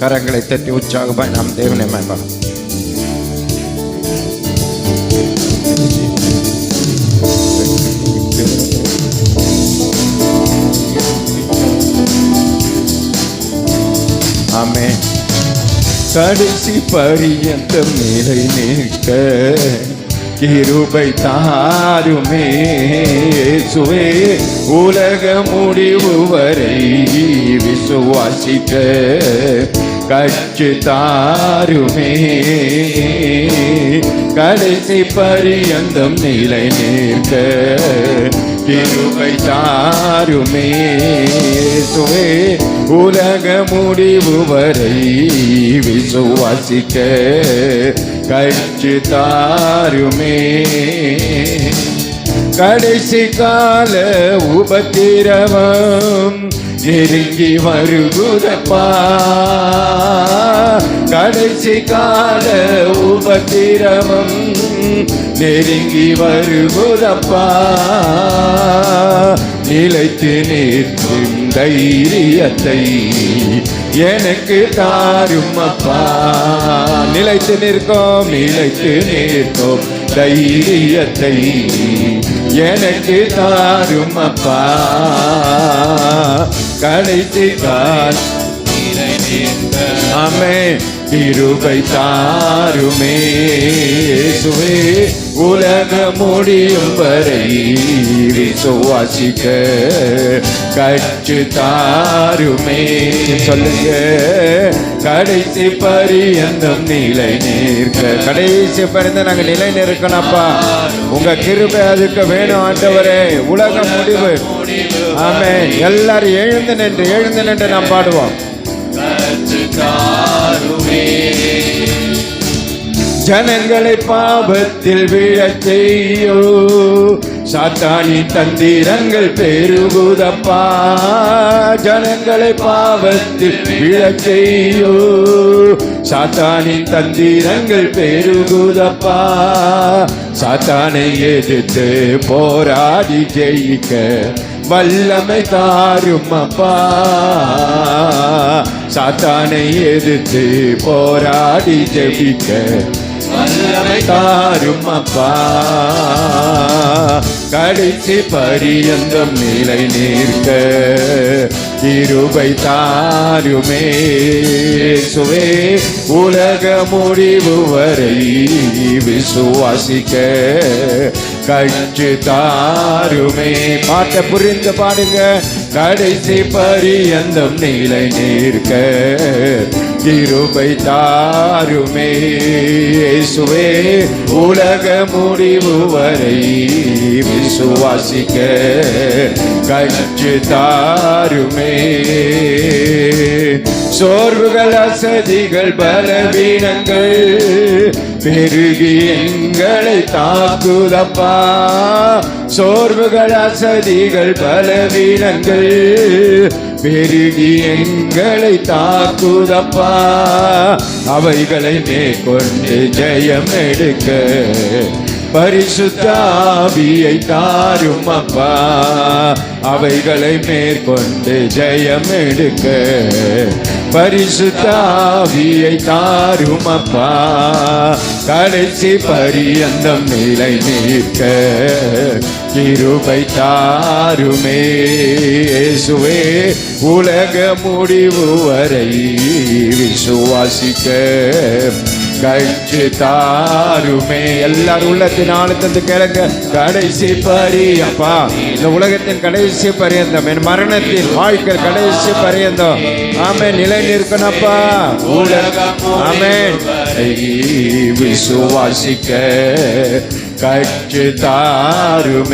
கரங்களை தட்டி உற்சாகமாய் நாம் தேவனை மேம்படும் ஆமே கடைசி பரியந்த மேலை நிற்க கிருபை தாருமே சுவே உலக முடிவு வரை விசுவாசிக்க. கட்சி தாருமே கடைசி பரியந்தம் நிலை நிற்க கிருபை தாருமே சுவே உலக முடிவு வரை விசுவாசிக்க கட்சி தாருமே கடைசி கால உபத்திரவம் நெருங்கி வருகுதப்பா. கடைசி கால உபத்திரவம் நெருங்கி வருகுதப்பா. நிலைத்து நிற்கும் தைரியத்தை எனக்கு தாரும் அப்பா நிலைத்து நிற்கும் நிலைத்து நிற்கும். தைரியத்தை எனக்கு தாரும் அப்பா கடைசி கால். ஆமே கிருபை தாருமே இயேசுவே உலக முடியும் வரை விசுவாசிக்க கற்று தாருமே. சொல்லுங்க. கடைசி பரியந்தம் நிலை நிற்க. கடைசி பரிந்த நாங்க நிலை நிற்கணும்ப்பா. உங்க கிருபை அதுக்கு வேணும் ஆண்டவரே. உலக முடிவு. ஆமே எல்லாரும் எழுந்து நின்று எழுந்து நின்று நாம் பாடுவோம். ஜனங்களை பாபத்தில் விழச் செய்யோ. சாத்தானின் தந்திரங்கள் பெருகுதப்பா. ஜனங்களை பாவத்தில் விழச் செய்யோ. சாத்தானின் தந்திரங்கள் பெருகுதப்பா. சாத்தானை எதிர்த்து போராடி ஜெயிக்க வல்லமை தாரும் அப்பா. சாத்தானை எதிர்த்து போராடி ஜெபிக்க. வல்லமை தாரும் அப்பா. கடைசி பரியந்தம் நிலை நிற்க இருபை தாருமே சுவே உலக முடிவு வரை விசுவாசிக்க கற்று தாருமே. பாட்டை புரிந்து பாடுங்க. கடைசி பரியந்தம் நிலை நிற்க கிருபை தாருமே இயேசுவே உலக முடிவு வரை விசுவாசிக்க கற்று தாருமே. சோர்வுகள் அசதிகள் பலவீனங்கள் பெருகி எங்களை தாக்குதப்பா. சோர்வுகள் அசதிகள் பலவீனங்கள் பெருகி எங்களை தாக்குதப்பா. அவைகளை மேற்கொண்டு ஜெயம் எடுக்க பரிசுத்தாவியை தாரும் அப்பா அவைகளை மேற்கொண்டு ஜெயம் எடுக்க பரிசுத்தாவியை தாரும் அப்பா கடைசி பரியந்தம் நிலை நிற்க கிருபை தாருமே. இயேசுவே உலக முடிவு வரை விசுவாசிக்க. கழிச்சு தாருமே. எல்லாரும் உள்ளத்தின் ஆழத்தந்து கேளுங்க கடைசி பரியப்பா. இந்த உலகத்தின் கடைசி பரியந்தம். என் மரணத்தின் வாழ்க்கை கடைசி பரியந்தம். ஆமே நிலை நிற்கணப்பா ஆமே விசுவாசிக்க கற்று தாருமே.